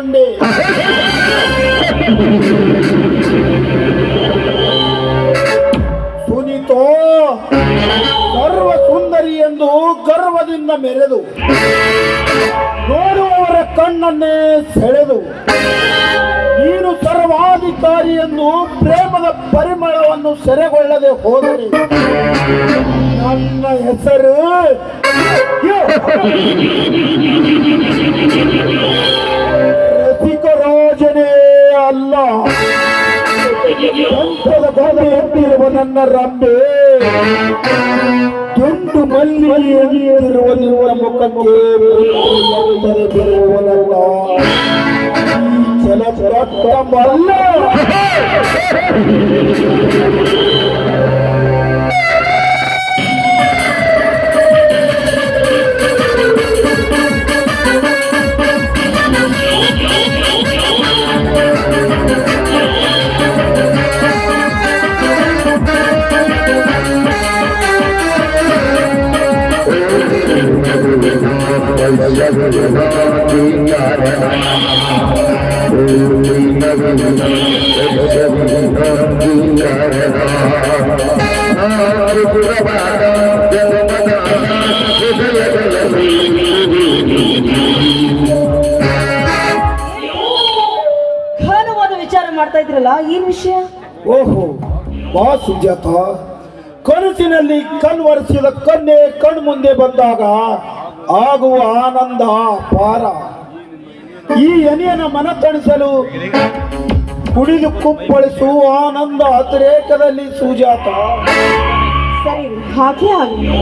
ನೀನೇ ಸುನೀತೋ ಸರ್ವ ಸುಂದರಿ ಎಂದು ಗರ್ವದಿಂದ ಮೆರೆದು, ನೋಡುವವರ ಕಣ್ಣನ್ನೇ ಸೆಳೆದು, ನೀನು ಸರ್ವಾಧಿಕಾರಿ ಎಂದು ಪ್ರೇಮದ ಪರಿಮಳವನ್ನು ಸೆರೆಗೊಳ್ಳದೆ ಹೋದರೆ, ನನ್ನ ಹೆಸರು ನನ್ನ ರಂಬೆ ತುಂಡು ಮಲ್ಲಿಗೆಯಲ್ಲಿರುವ ನಿನ್ನ ಮುಖಕ್ಕೆ ಎತ್ತದೆ ಬರುವವನಲ್ಲ ಈ ವಿಚಾರ ಮಾಡ್ತಾ ಇದ್ರಲ್ಲ ಏನ್ ವಿಷಯ? ಓಹೋ ಬಾ ಸುಜಾತ. ಕನಸಿನಲ್ಲಿ ಒರೆಸಿದ ಕನ್ನೆ ಕಣ್ ಮುಂದೆ ಬಂದಾಗ ಆಗುವ ಆನಂದ ಪಾರ. ಈ ಎನೆಯನ್ನು ಮನ ತಣಿಸಲು ಕುಡಿದು ಕುಪ್ಪಳಿಸು ಆನಂದ ಅತಿರೇಕದಲ್ಲಿ ಸುಜಾತ. ಸರಿ ಹಾಗೆ ಆಗಲಿ.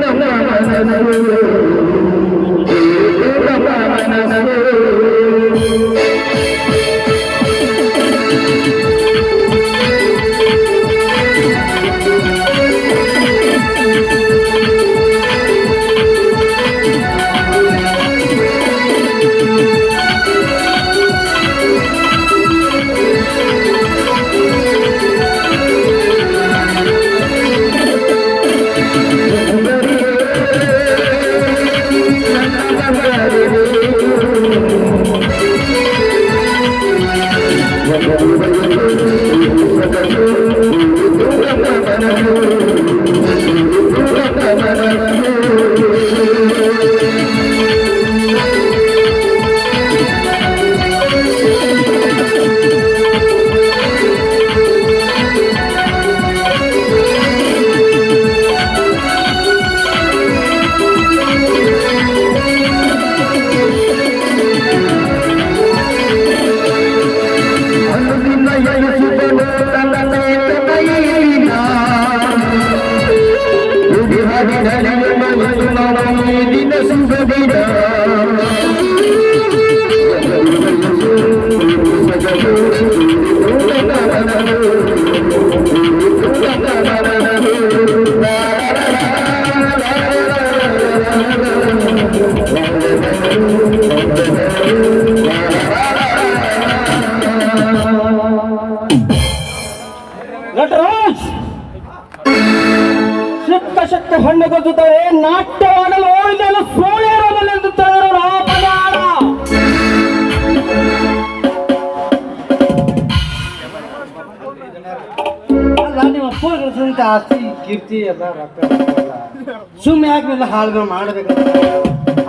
ನಟರಾಜ್ ಸಿಕ್ಕ ಶಕ್ತ ಹಣ್ಣುಗೊದ್ದುತ್ತಾರೆ ನಾಟ್ಯವಾಡಲು ತಿಳಿದರು ಅಪ್ಪಗಳಿಸಿದಂತ ಆಸ್ತಿ ಕೀರ್ತಿ ಎಲ್ಲ ರೊಕ್ಕ ಸುಮ್ಮನೆ ಯಾಕೆ ಹಾಳುಗಳು ಮಾಡಬೇಕು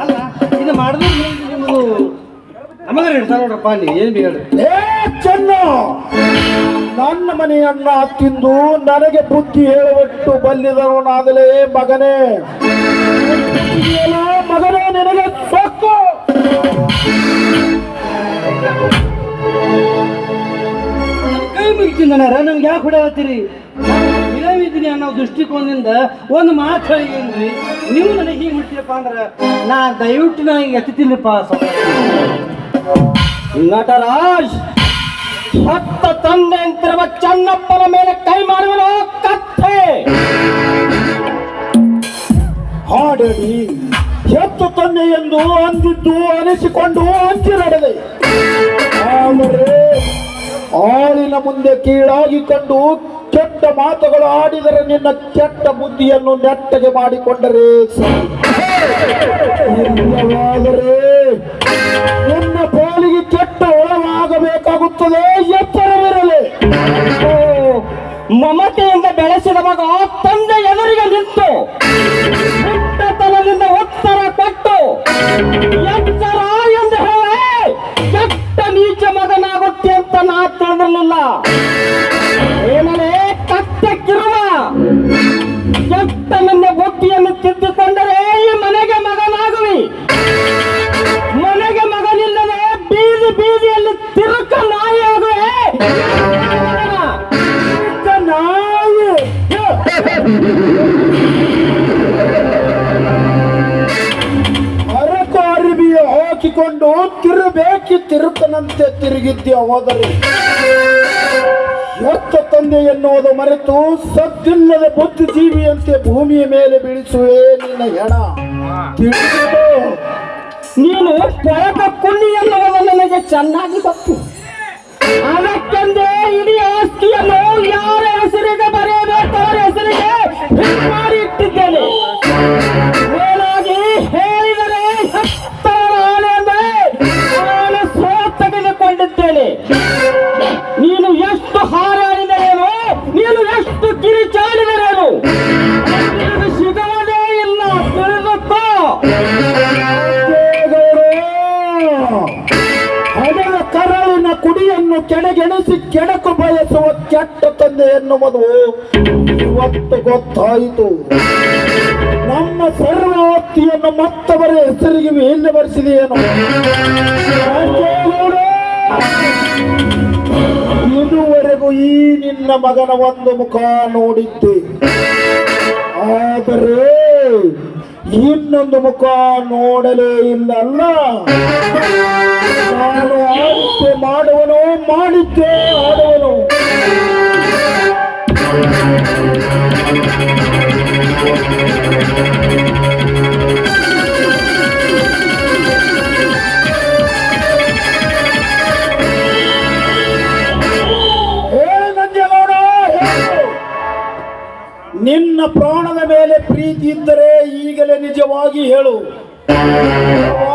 ಅಲ್ಲ ಇದು ಮಾಡಿದ್ರೆ ನಿಮಗೂ ನಮಗೆ ಇಡ್ತಾರ ನೋಡ್ರಪ್ಪ ನೀವು ಏನು ಬೇಡ ಚೆನ್ನ! ನನ್ನ ಮನೆಯನ್ನ ತಿಂದು ನನಗೆ ಬುದ್ಧಿ ಹೇಳುವಟ್ಟು ಬಲ್ಲಿದವನಾದಲೇ ಮಗನೇ. ಇದೆಯಲ್ಲ ಮಗನೇ, ನಿನಗೆ ಸೊಕ್ಕು ಕೈ ಮುಗಿತಿದ್ದಾರ ನಮ್ಗೆ ಯಾಕೆ ಹೊಡೆಯತ್ತೀರಿ ಇದ್ದೀನಿ ಅನ್ನೋ ದೃಷ್ಟಿಕೋನದಿಂದ ಒಂದು ಮಾತು ಹೇಳಿದ್ರಿ ನೀವು ನನಗೆ ಹೀಗೆ ಮುಟ್ತೀರಪ್ಪ ಅಂದ್ರೆ ನಾ ದಯವಿಟ್ಟು ನನಗೆ ಎತ್ತುತ್ತೀನಿಪ್ಪ ನಟರಾಜ್! ಹತ್ತ ತಂದೆ ಅಂತಿರುವ ಚನ್ನಪ್ಪನ ಮೇಲೆ ಕೈ ಮಾಡುವನು ಕತ್ತೆ. ಹಾಡಲಿ ಹೆತ್ತು ತಂದೆ ಎಂದು ಅಂದಿದ್ದು ಅನಿಸಿಕೊಂಡು ಅಂಜಿ ನಡೆದೆ. ಆದರೆ ಆಳಿನ ಮುಂದೆ ಕೀಳಾಗಿ ಕಂಡು ಕೆಟ್ಟ ಮಾತುಗಳು ಆಡಿದರೆ ನಿನ್ನ ಕೆಟ್ಟ ಬುದ್ಧಿಯನ್ನು ನೆಟ್ಟಗೆ ಮಾಡಿಕೊಂಡರೆ ನಿನ್ನ ಪಾಲಿಗೆ ಕೆಟ್ಟ ಎಚ್ಚರವಿರಲಿ ಓ, ಮಮತೆಯಿಂದ ಬೆಳೆಸಿದ ಮಗ ಹಾಕಿಕೊಂಡು ತಿರುಬೇಕಿ ತಿರುಕನಂತೆ ತಿರುಗಿದ್ದೆ ಹೋದರೆ. ಎತ್ತ ತಂದೆ ಎನ್ನುವುದು ಮರೆತು ಸದ್ದಿಲ್ಲದ ಬುದ್ಧಿಜೀವಿಯಂತೆ ಭೂಮಿಯ ಮೇಲೆ ಬೀಳಿಸುವೆ ನಿನ್ನ ಹೆಣ. ತಿಳಿದು ನೀನು ಕೊಳಕ ಕುಳ್ಳಿ ಎನ್ನುವುದು ನನಗೆ ಚೆನ್ನಾಗಿ ಗೊತ್ತು. ಅದಕ್ಕೆಂದೇ ಇಡೀ ಆಸ್ತಿಯನ್ನು ಯಾರ ಹೆಸರಿಗೆ ಬರೆಯಬೇಕು ಅವರ ಹೆಸರಿಗೆ ಮಾಡಿ ಇಟ್ಟಿದ್ದೇನೆ. ನೀನು ಎಷ್ಟು ಹಾರಾಡಿದರೇನು? ನೀನು ಎಷ್ಟು ಕಿರಿಚಾಡಿದರೇನು? ಸಿಗುವುದೇ ಇಲ್ಲ ಅದರ ಕರಳಿನ ಕುಡಿಯನ್ನು ಕೆಳಗೆಣಿಸಿ ಕೆಣಕು ಬಯಸುವ ಕೆಟ್ಟ ತಂದೆ ಎನ್ನುವುದು ಇವತ್ತು ಗೊತ್ತಾಯಿತು. ನಮ್ಮ ಸರ್ವಾಪ್ತಿಯನ್ನು ಮತ್ತವರ ಹೆಸರಿಗೆ ಎಲ್ಲಿ ಬರೆಸಿದೆಯೇನು ಇದುವರೆಗೂ ಈ ನಿನ್ನ ಮಗನ ಒಂದು ಮುಖ ನೋಡಿದ್ದೆ. ಆದರೆ ಇನ್ನೊಂದು ಮುಖ ನೋಡಲೇ ಇಲ್ಲ ಅಲ್ಲ ನಾನು ಆಯ್ಕೆ ಮಾಡುವನು ಮಾಡಿದ್ದೆ, ಆಡುವನು. ನಿನ್ನ ಪ್ರಾಣದ ಮೇಲೆ ಪ್ರೀತಿ ಇದ್ದರೆ ಈಗಲೇ ನಿಜವಾಗಿ ಹೇಳು.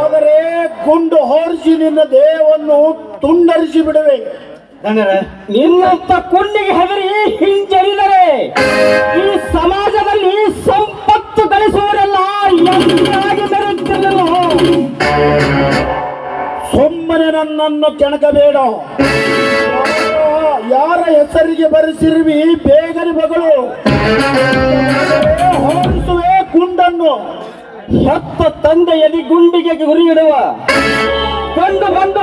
ಆದರೆ ಗುಂಡು ಹೊರಿಸಿ ನಿನ್ನ ದೇಹವನ್ನು ತುಂಡರಿಸಿ ಬಿಡುವೆ. ನಿನ್ನಂತ ಕುಂಡಿಗೆ ಹೆದರಿ ಹಿಂಜರಿದರೆ ಈ ಸಮಾಜದಲ್ಲಿ ಸಂಪತ್ತು ಗಳಿಸುವರೆಲ್ಲ ಸುಮ್ಮನೆ ನನ್ನನ್ನು ಕೆಣಕಬೇಡ. ಯಾರ ಹೆಸರಿಗೆ ಬರೆಸಿರುವಿ ಬೇಗನೆ ಮಗಳು ಹೋಲಿಸುವೆ ಗುಂಡನ್ನು. ಹೆತ್ತ ತಂದೆಯಲ್ಲಿ ಗುಂಡಿಗೆ ಗುರಿ ಇಡುವ ಗಂಡು ಬಂದು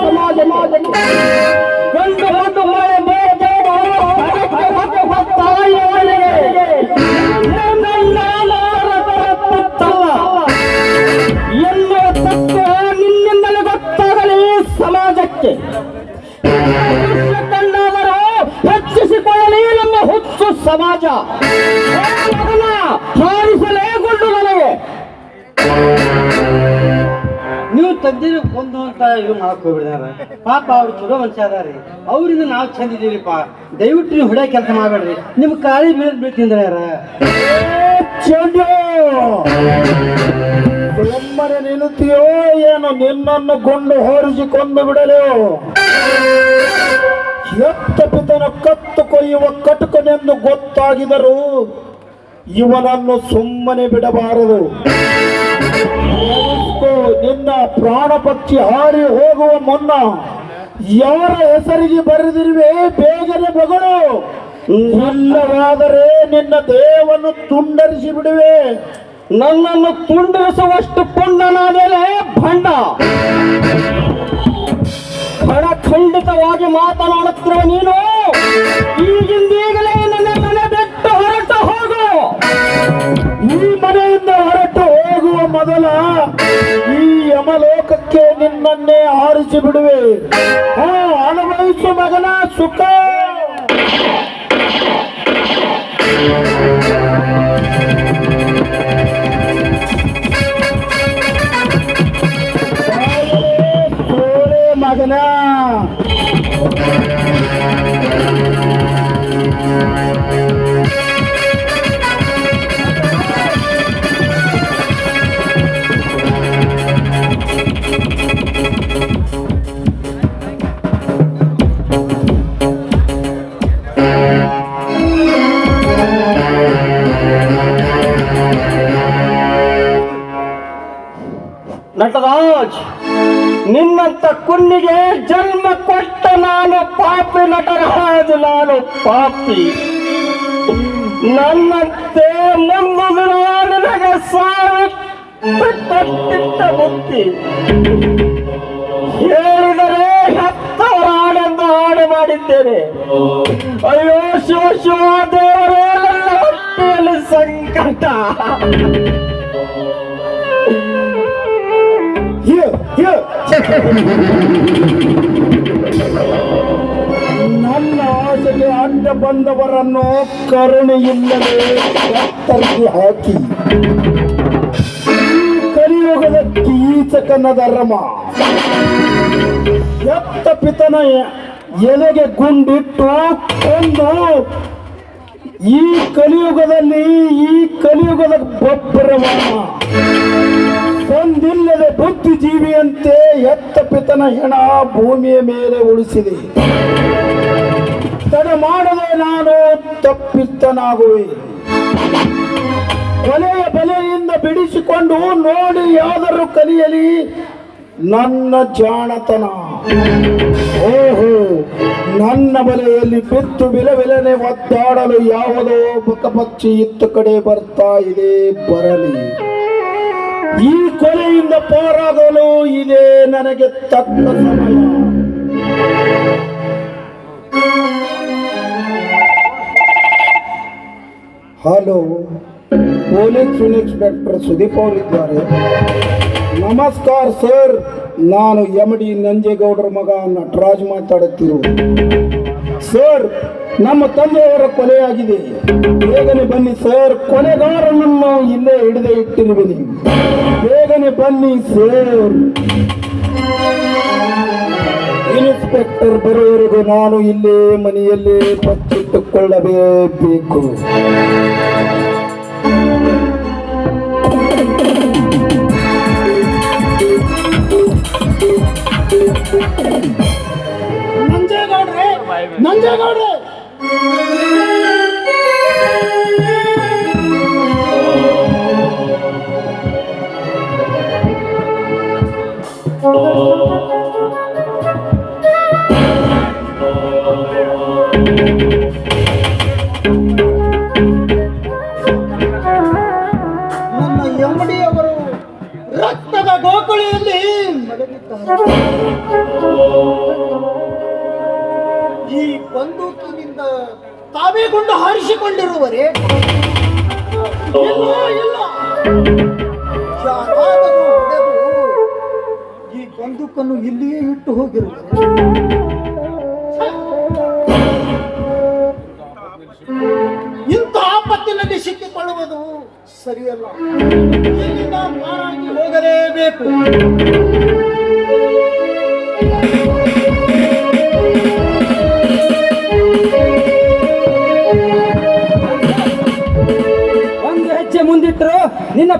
ಸಮಾಜ ಗಂಡು ಬಂದು ನಿನ್ನಿಂದಲೇ ಗೊತ್ತಾಗಲಿ ಸಮಾಜಕ್ಕೆ. ಸಮಾಜ ಏ ಮಗನ, ಹಾರಿಸಲೇ ಗುಂಡು ನನಗೆ. ನೀವು ತಂದಿರ ಕೊಂದು ಅಂತ ಇದು ಮಾಡಕ್ ಹೋಗ್ಬಿಡ್ದಾರ ಪಾಪ ಅವ್ರು ಚಲೋ ಮನುಷ್ಯ ಅದಾರಿ. ಅವರಿಂದ ನಾವು ಚಂದಿದ್ದೀವಿಪ್ಪ. ದಯವಿಟ್ಟು ನೀವು ಹೊಡೆ ಕೆಲಸ ಮಾಡಬೇಡ್ರಿ. ನಿಮ್ ಕಾಲಿ ಬೀಳದ್ ಬೀಳ್ತಿಂದ್ರ ಯಾರ? ಚಂಡು ಸುಮ್ಮನೆ ನಿಲ್ತೀಯೋ ಏನು ನಿನ್ನನ್ನು ಗೊಂಡು ಹೊರಿಸಿ ಕೊಂದು ಬಿಡಲು. ಎತ್ತ ಪಿತನ ಕತ್ತು ಕೊಯ್ಯುವ ಕಟುಕನೆಂದು ಗೊತ್ತಾಗಿದರು ಇವನನ್ನು ಸುಮ್ಮನೆ ಬಿಡಬಾರದು. ನಿನ್ನ ಪ್ರಾಣ ಪಕ್ಷಿ ಹಾರಿ ಹೋಗುವ ಮುನ್ನ ಯಾರ ಹೆಸರಿಗೆ ಬರೆದಿರುವೆ ಬೇಗನೆ ಮಗಳು ಇಲ್ಲವಾದರೆ ನಿನ್ನ ದೇಹವನ್ನು ತುಂಡರಿಸಿ ಬಿಡುವೆ. ನನ್ನನ್ನು ತುಂಡರಿಸುವಷ್ಟು ಪುಂಡನಾದೇನೆ ಭಂಡ ಖಂಡಿತವಾಗಿ ಮಾತನಾಡುತ್ತಿರುವ ನೀನು ಈಗಿಂದೀಗಲೇ ನನ್ನ ಮನೆ ಬಿಟ್ಟು ಹೊರಟು ಹೋಗು. ಈ ಮನೆಯಿಂದ ಹೊರಟು ಹೋಗುವ ಮೊದಲ ಈ ಯಮಲೋಕಕ್ಕೆ ನಿನ್ನನ್ನೇ ಆರಿಸಿ ಬಿಡುವೆ. ಅನುಭವಿಸು ಮಗನ ಸುಖ. ಮಗನ. ನಿನ್ನಂತ ಕುನ್ನಿಗೆ ಜನ್ಮ ಕೊಟ್ಟ ನಾನು ಪಾಪಿ ನಟರಾಜ್ ನಾನು ಪಾಪಿ. ನನ್ನಂತೆ ಮುಂದು ನಿನಗೆ ಸಾವಿಟ್ಟ ಮುಕ್ತಿ. ಹೇಳಿದರೆ ಹತ್ತವರ ಆನಂದ ಹಾಡು ಮಾಡಿದ್ದೇನೆ. ಅಯ್ಯೋ ಶಿವ ಶಿವ ದೇವರೇ ನನ್ನ ಹೊಟ್ಟೆಯಲ್ಲಿ ಸಂಕಟ. Here, here. ನನ್ನ ಆಸೆಗೆ ಅಡ್ಡ ಬಂದವರನ್ನು ಕರುಣೆ ಇಲ್ಲದೆ ಕತ್ತರಿಗೆ ಹಾಕಿ ಕಲಿಯುಗದ ಕೀಚಕನ ಧರ್ಮ ಎತ್ತ ಪಿತನ ಎಲೆಗೆ ಗುಂಡಿಟ್ಟು ಕೊಂದು ಈ ಕಲಿಯುಗದಲ್ಲಿ ಈ ಕಲಿಯುಗದ ಬೊಬ್ಬರವನ್ನ ಒಂದಿಲ್ಲದೆ ಬುದ್ಧಿಜೀವಿಯಂತೆ ಎತ್ತ ಪಿತನ ಹೆಣ ಭೂಮಿಯ ಮೇಲೆ ಉಳಿಸಿದೆ. ತಡೆ ಮಾಡದೆ ನಾನು ತಪ್ಪಿತನಾಗುವೆ. ಕೊಲೆಯ ಬಲೆಯಿಂದ ಬಿಡಿಸಿಕೊಂಡು ನೋಡಿ ಯಾದರೂ ಕಲಿಯಲಿ ನನ್ನ ಜಾಣತನ. ಓಹೋ, ನನ್ನ ಬಲೆಯಲ್ಲಿ ಬಿತ್ತು ಬಿಲವಿಲನೆ ಒದ್ದಾಡಲು ಯಾವುದೋ ಬಕಪಕ್ಷಿ ಇತ್ತು ಕಡೆ ಬರ್ತಾ ಇದೆ, ಬರಲಿ. ಈ ಕೊಲೆಯಿಂದ ಪಾರಾಗಲು ಇದೇ ನನಗೆ ತಕ್ಕ ಸಮಯ. ಹಲೋ, ಪೊಲೀಸ್ ಇನ್ಸ್ಪೆಕ್ಟರ್ ಸುದೀಪ್ ಅವರಿದ್ದಾರೆ. ನಮಸ್ಕಾರ ಸರ್, ನಾನು ಎಂ ಡಿ ನಂಜೇಗೌಡರ ಮಗ ನಟರಾಜ್ ಮಾತಾಡುತ್ತಿರು ಸರ್, ನಮ್ಮ ತಂದೆಯವರ ಕೊಲೆಯಾಗಿದೆ. ಬೇಗನೆ ಬನ್ನಿ ಸರ್, ಕೊಲೆಗಾರನನ್ನು ಇಲ್ಲೇ ಹಿಡಿದೇ ಇಟ್ಟಿರುವಿನಿ ಬೇಗನೆ ಬನ್ನಿ ಸರ್. ಇನ್ಸ್ಪೆಕ್ಟರ್ ಬರುವವರೆಗೂ ನಾನು ಇಲ್ಲೇ ಮನೆಯಲ್ಲೇ ಬಚ್ಚಿಟ್ಟುಕೊಳ್ಳಬೇಕು ನಂಜೇಗೌಡ್ರೆ ನಂಜೇಗೌಡ್ರೆ ಯಾರಾದರೂ ಹೊಡೆದು ಈ ಬಂದೂಕನ್ನು ಇಲ್ಲಿಯೇ ಇಟ್ಟು ಹೋಗಿರುವರು ಇಂಥ ಆಪತ್ತಿನಲ್ಲಿ ಸಿಕ್ಕಿಕೊಳ್ಳುವುದು ಸರಿಯಲ್ಲ. ಇಲ್ಲಿಂದ ಪಾರಾಗಿ ಹೋಗಲೇಬೇಕು?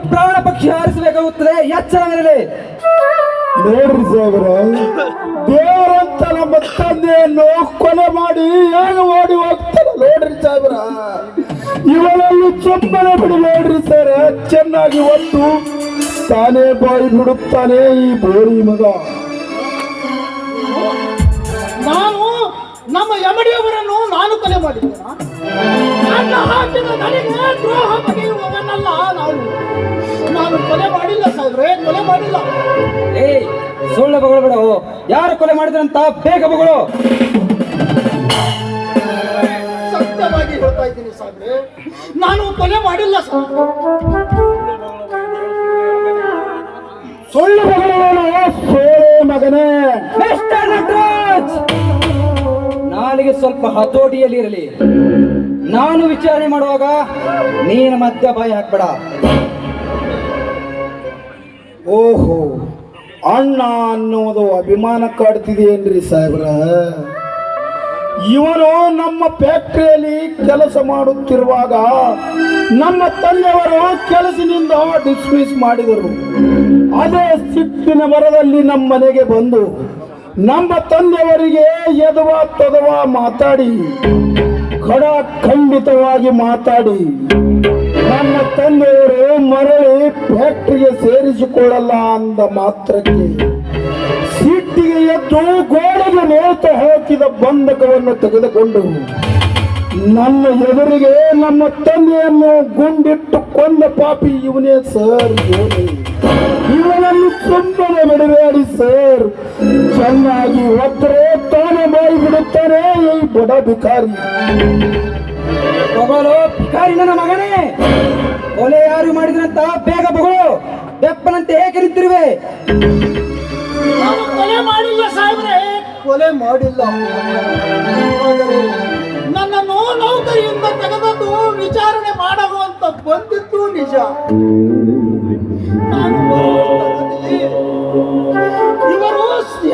ಪ್ರಾಣ ಪಕ್ಷಿ ಹಾರಿಸಬೇಕಾಗುತ್ತದೆ. ಎಚ್ಚರವಿರಲಿ ನೋಡ್ರಿ ಸಾಹೇಬ್ರ ದೇವರಂತ ನಮ್ಮ ತಂದೆಯನ್ನು ಕೊಲೆ ಮಾಡಿ ಹೇಗೆ ಓಡಿ ಹೋಗ್ತಾರೆ ನೋಡ್ರಿ ಸಾಹೇಬ್ರ. ಇವಳಲ್ಲಿ ಚಪ್ಪಲೆ ಬಿಡಿ ನೋಡ್ರಿ ಸರ್ ಚೆನ್ನಾಗಿ ಒಟ್ಟು ತಾನೇ ಬಾಯಿ ಬಿಡುತ್ತಾನೆ ಈ ಬೋರಿ ಮಗ. ನಾನು ನಮ್ಮ ಯಮಡಿಯವರನ್ನು ನಾನು ಕೊಲೆ ಮಾಡಿದ್ದೇನೆ? ನನ್ನ ಹಾಕಿದ ನನಗೆ ದ್ರೋಹ ಬಗೆಯುವವನಲ್ಲ ನಾನು. ಕೊಲೆ ಮಾಡಿಲ್ಲ ಕೊಲೆ ಮಾಡಿಲ್ಲ. ಏಯ್ ಸುಳ್ಳು ಬಗಳು ಬಿಡು. ಯಾರು ಕೊಲೆ ಮಾಡಿದ್ರಂತ ಬೇಗ ಬಗಳು ಸತ್ಯವಾಗಿ ಹೇಳ್ತಾ ಇದ್ದೀನಿ ನಾನು ಕೊಲೆ ಮಾಡಿಲ್ಲ ಸಾಹೇಬ್ರೆ ಸುಳ್ಳು ಬಗಳು ಸೋಳೆ ಮಗನೇ. ಮಿಸ್ಟರ್ ನಟರಾಜ್ ನಾಲಿಗೆ ಸ್ವಲ್ಪ ನಾನು ವಿಚಾರಣೆ ಮಾಡುವಾಗ ನೀನು ಮತ್ತೆ ಭಯ ಹಾಕ್ಬೇಡ. ಓಹೋ, ಅಣ್ಣ ಅನ್ನೋದು ಅಭಿಮಾನ ಕಾಡ್ತಿದೆಯೇನ್ರಿ ಸಾಹೇಬ್ರ? ಇವನು ನಮ್ಮ ಫ್ಯಾಕ್ಟ್ರಿಯಲ್ಲಿ ಕೆಲಸ ಮಾಡುತ್ತಿರುವಾಗ ನಮ್ಮ ತಂದೆಯವರು ಕೆಲಸದಿಂದ ಡಿಸ್ಮಿಸ್ ಮಾಡಿದರು. ಅದೇ ಸಿಟ್ಟಿನ ಮರದಲ್ಲಿ ನಮ್ಮ ಮನೆಗೆ ಬಂದು ನಮ್ಮ ತಂದೆಯವರಿಗೆ ಎದವ ತದವ ಮಾತಾಡಿ ಖಡ ಖಂಡಿತವಾಗಿ ಮಾತಾಡಿ ನನ್ನ ತಂದೆಯವರು ಮರಳಿ ಫ್ಯಾಕ್ಟ್ರಿಗೆ ಸೇರಿಸಿಕೊಳ್ಳಲ್ಲ ಅಂದ ಮಾತ್ರಕ್ಕೆ ಸಿಟ್ಟಿಗೆ ಎದ್ದು ಗೋಡೆಗೆ ನೇತು ಹಾಕಿದ ಬಂಧಕವನ್ನು ತೆಗೆದುಕೊಂಡು ನನ್ನ ಎದುರಿಗೆ ನಮ್ಮ ತಂದೆಯನ್ನು ಗುಂಡಿಟ್ಟು ಕೊಂದ ಪಾಪಿ ಇವನೇ ಸರ್ ಇವನನ್ನು ಸುಮ್ಮನೆ ಬಿಡಬೇಡಿ ಸರ್. ಚೆನ್ನಾಗಿ ಒತ್ತರೆ ತಾನೇ ಬಾಯಿ ಬಿಡುತ್ತಾನೆ, ಈ ಬಡ ಭಿಕಾರಿ. ಬಗಳು ಭಿಕಾರಿ ನನ್ನ ಮಗನೇ. ಕೊಲೆ ಯಾರು ಮಾಡಿದ್ರಂತ ಬೇಗ ಬಗಳು. ಬೆಪ್ಪನಂತೆ ಹೇಗೆ ನಿಂತಿರುವೆ? ನಾನು ಕೊಲೆ ಮಾಡಿಲ್ಲ ಸಾಹೇಬ್ರೆ. ಕೊಲೆ ಮಾಡಿಲ್ಲ. ನನ್ನ ನನ್ನನ್ನು ನೌಕರಿಯಿಂದ ತೆಗೆದದ್ದು ವಿಚಾರಣೆ ಮಾಡಲು ಅಂತ ಬಂದಿದ್ದು ನಿಜ. ಇವರು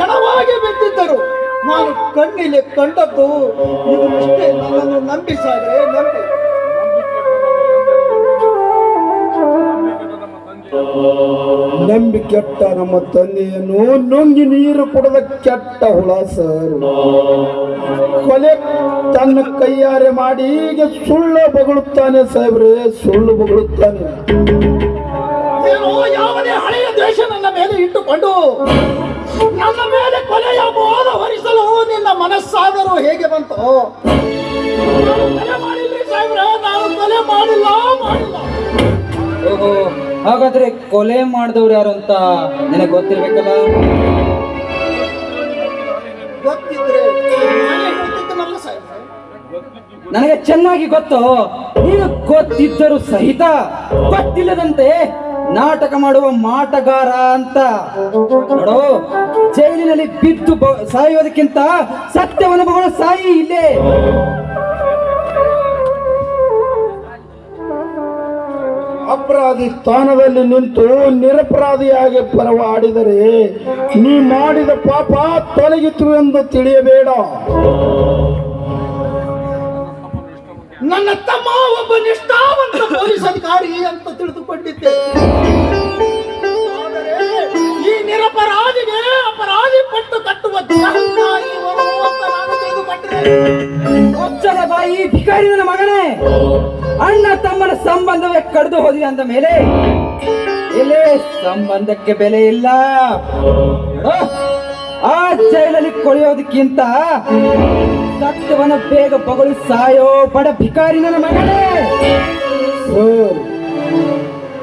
ಎಡವಾಗಿ ಬಿದ್ದಿದ್ದರು. ನಾನು ಕಣ್ಣಿಲೆ ಕಂಡದ್ದು ಇದು ಇಷ್ಟೇ ನನ್ನನ್ನು ನಂಬಿಸಾದ್ರೆ ನಂಬಿ. ನಂಬಿ ಕೆಟ್ಟ ನಮ್ಮ ತಂದೆಯನ್ನು ನುಂಗಿ ನೀರು ಕುಡದ ಕೆಟ್ಟ ಹುಳ, ಸರ್. ಕೊಲೆ ತನ್ನ ಕೈಯಾರೆ ಮಾಡಿ ಈಗ ಸುಳ್ಳು ಬಗಳುತ್ತಾನೆ ಸಾಹೇಬ್ರೆ, ಸುಳ್ಳು ಬಗಳುತ್ತಾನೆ. ಹಳೆಯ ದೇಶ ನನ್ನ ಮೇಲೆ ಇಟ್ಟುಕೊಂಡು ನನ್ನ ಮೇಲೆ ಕೊಲೆಯ ಮೋದ ಹೊರಿಸಲು ನಿನ್ನ ಮನಸ್ಸಾದರೂ ಹೇಗೆ ಬಂತು? ಕೊಲೆ ಮಾಡಿಲ್ರಿ ಸಾಹೇಬ್ರೆ ನಾನು ಕೊಲೆ ಮಾಡಿಲ್ಲ ಮಾಡಿಲ್ಲ. ಓಹೋ ಹಾಗಾದ್ರೆ ಕೊಲೆ ಮಾಡಿದವ್ರು ಯಾರು ಅಂತ ನಿನಗೆ ಗೊತ್ತಿರ್ಬೇಕಲ್ಲ? ಗೊತ್ತಿದ್ರೆ ನಾನೇ ಹೇಳ್ತಿದ್ದನಲ್ಲ ಸಾಹೇಬ್ರೆ. ನನಗೆ ಚೆನ್ನಾಗಿ ಗೊತ್ತು ನೀನು ಗೊತ್ತಿದ್ದರೂ ಸಹಿತ ಗೊತ್ತಿಲ್ಲದಂತೆ ನಾಟಕ ಮಾಡುವ ಮಾಟಗಾರ ಅಂತ. ನೋಡು, ಜೈಲಿನಲ್ಲಿ ಬಿದ್ದು ಸಾಯೋದಕ್ಕಿಂತ ಸತ್ಯವನ್ನು ಸಾಯಿ ಇಲ್ಲೇ. ಅಪರಾಧಿ ಸ್ಥಾನದಲ್ಲಿ ನಿಂತು ನಿರಪರಾಧಿಯಾಗಿ ಪರವಾಡಿದರೆ, ನೀ ಮಾಡಿದ ಪಾಪ ತೊಲಗಿತು ಎಂದು ತಿಳಿಯಬೇಡ. ನನ್ನ ತಮ್ಮ ಒಬ್ಬ ನಿಷ್ಠಾವಂತ ಪೊಲೀಸ್ ಅಧಿಕಾರಿ ಅಂತ ತಿಳಿದುಕೊಂಡಿದ್ದೆ. ಈ ನಿರಪರಾಧಿಗೆ ಅಪರಾಧಿ ಪಟ್ಟು ಕಟ್ಟುವ ಬಾಯಿ ಭಿಕಾರಿ ನನ್ನ ಮಗನೇ, ಅಣ್ಣ ತಮ್ಮನ ಸಂಬಂಧವೇ ಕಡಿದು ಹೋದಿದೆ ಅಂದ ಮೇಲೆ, ಇಲ್ಲೇ ಸಂಬಂಧಕ್ಕೆ ಬೆಲೆ ಇಲ್ಲ. ಆ ಜೈಲಲ್ಲಿ ಕೊಳೆಯೋದಕ್ಕಿಂತ ಸತ್ಯವನ್ನ ಬೇಗ ಬಗಳು ಸಾಯೋ ಬಡ ಭಿಕಾರಿ ನನ್ನ ಮಗನೇ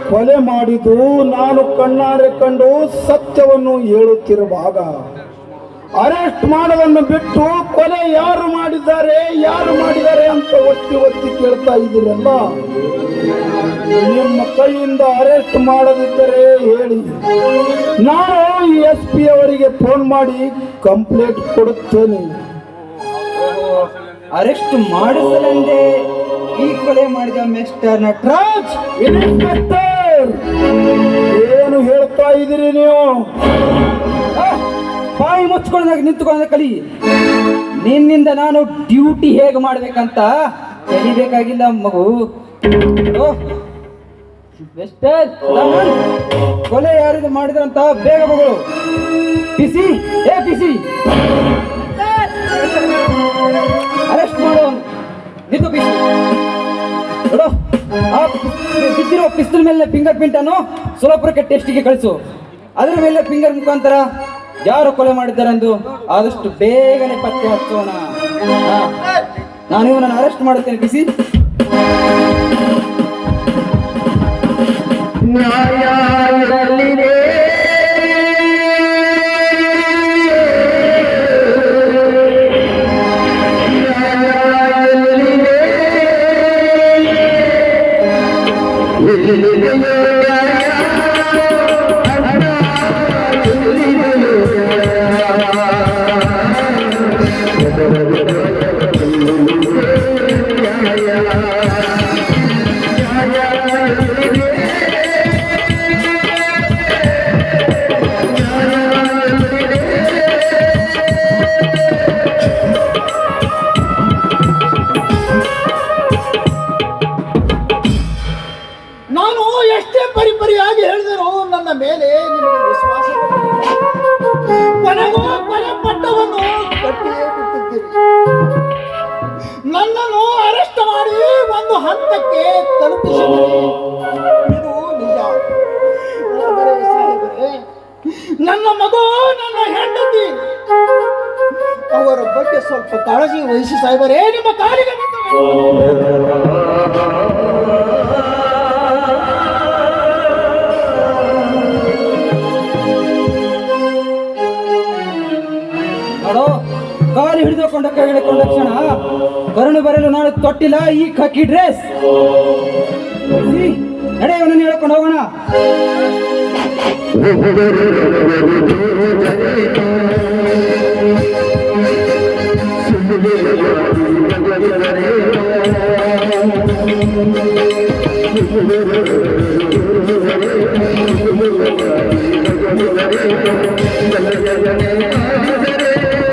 ಕೊಲೆ ಮಾಡಿದ್ದು ನಾನು ಕಣ್ಣಾರೆ ಕಂಡು ಸತ್ಯವನ್ನು ಹೇಳುತ್ತಿರುವಾಗ ಅರೆಸ್ಟ್ ಮಾಡೋದನ್ನು ಬಿಟ್ಟು ಕೊಲೆ ಯಾರು ಮಾಡಿದ್ದಾರೆ ಯಾರು ಮಾಡಿದ್ದಾರೆ ಅಂತ ಒತ್ತಿ ಒತ್ತಿ ಕೇಳ್ತಾ ಇದ್ದೀರಲ್ಲ ನಿಮ್ಮ ಕೈಯಿಂದ ಅರೆಸ್ಟ್ ಮಾಡದಿದ್ದರೆ ಹೇಳಿ. ನಾನು ಎಸ್ ಪಿ ಅವರಿಗೆ ಫೋನ್ ಮಾಡಿ ಕಂಪ್ಲೇಂಟ್ ಕೊಡುತ್ತೇನೆ. ಅರೆಸ್ಟ್ ಮಾಡಿಸಲೆಂದೇ ಈ ಕೊಲೆ ಮಾಡಿದ ಮಿಸ್ಟರ್ ನಟರಾಜ್ ಇನ್ಸ್ಪೆಕ್ಟರ್ ಏನು ಹೇಳ್ತಾ ಇದ್ದೀರಿ ನೀವು? ಆ, ಬಾಯಿ ಮುಚ್ಕೊಂಡಾಗ ನಿಂತ್ಕೊಂಡ ಕಲಿ. ನಿನ್ನಿಂದ ನಾನು ಡ್ಯೂಟಿ ಹೇಗೆ ಮಾಡ್ಬೇಕಂತ ಕಲಿಬೇಕಾಗಿಲ್ಲ ಮಗು. ಮಿಸ್ಟರ್ ಕೊಲೆ ಯಾರಿದು ಮಾಡಿದ್ರಂತ ಬೇಗ ಮಗಳು ಬಿಸಿ ಏ ಬಿಸಿ ಅರೆಸ್ಟ್ ಮಾಡೋನು ನಿಂತು ನೋಡು ಬಿದ್ದಿರೋ ಪಿಸ್ತಲ್ ಮೇಲೆ ಫಿಂಗರ್ ಪ್ರಿಂಟ್ ಅನ್ನು ಸೊಲಪುರಕ್ಕೆ ಟೆಸ್ಟಿಗೆ ಕಳಿಸು. ಅದರ ಮೇಲೆ ಫಿಂಗರ್ ಮುಖಾಂತರ ಯಾರು ಕೊಲೆ ಮಾಡಿದ್ದಾರೆಂದು ಆದಷ್ಟು ಬೇಗನೆ ಪತ್ತೆ ಹಚ್ಚೋಣ. ನಾನು ಇವನನ್ನು ಅರೆಸ್ಟ್ ಮಾಡುತ್ತೇನೆ, ಬಿಸಿ. ನ್ಯಾಯ ಕಾಲು ಹಿಡಿದುಕೊಂಡ ಕೈ ಹಿಡಿಕೊಂಡ ಕ್ಷಣ. ಕರುಣೆ ಬರಲು ನಾನು ತೊಟ್ಟಿಲ್ಲ, ಈ ಕಕ್ಕಿ ಡ್ರೆಸ್ ನಡೆ ಹೇಳ್ಕೊಂಡು ಹೋಗೋಣ. Thank you.